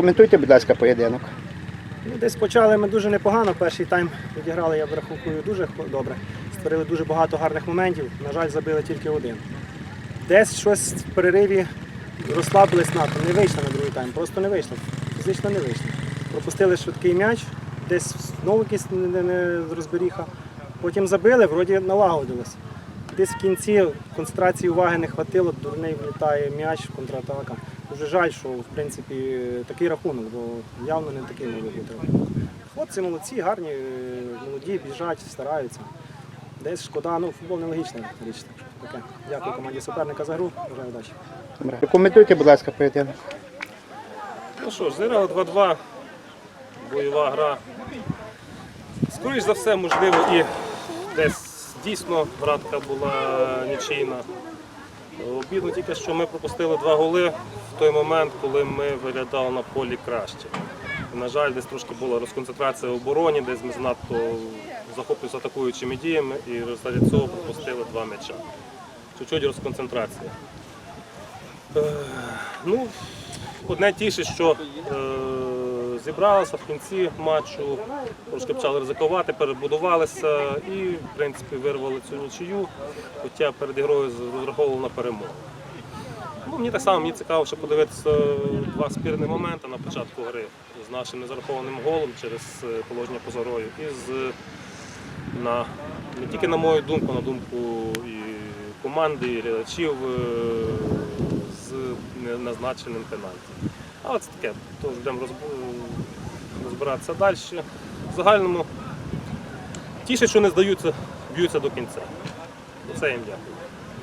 Прокоментуйте, будь ласка, поєдинок. Ну, десь почали ми дуже непогано. Перший тайм відіграли, я враховую, дуже добре. Створили дуже багато гарних моментів. На жаль, забили тільки один. Десь щось в перериві розслабились надто. Не вийшло на другий тайм, просто не вийшло. Фізично не вийшло. Пропустили швидкий м'яч, десь знову якийсь розберіха. Потім забили, вроді налагодилось. Десь в кінці концентрації уваги не хватило, дурний влітає м'яч, контратака. Дуже жаль, що в принципі такий рахунок, бо явно не такий мав бути. Хлопці молодці, гарні, молоді, біжать, стараються. Десь шкода, ну футбол нелогічна річ. Таке. Дякую команді суперника за гру. Бажаю удачі. Добре. Будь ласка, поєдинок. Ну що ж, зіграли 2-2, бойова гра. Скоріш за все, можливо, і десь дійсно гра така була нічийна. Обідно тільки, що ми пропустили два голи в той момент, коли ми виглядали на полі краще. На жаль, десь трошки була розконцентрація в обороні, десь ми занадто захоплювалися атакуючими діями і в результаті цього пропустили два м'яча. Чуть-чуть розконцентрація. Е, Ну, одне тіше, що е, зібралися в кінці матчу, трошки почали ризикувати, перебудувалися і, в принципі, вирвали цю нічию, хоча перед ігрою розраховували на перемогу. Ну, мені так само мені цікаво, ще подивитися два спірні моменти на початку гри з нашим незарахованим голом через е, положення поза грою і з на не тільки на мою думку, на думку і команди, і глядачів е, з неназначеним пенальті. Але це таке, теж будемо розбиратися далі. В загальному тішить, що не здаються, б'ються до кінця. За це їм дякую.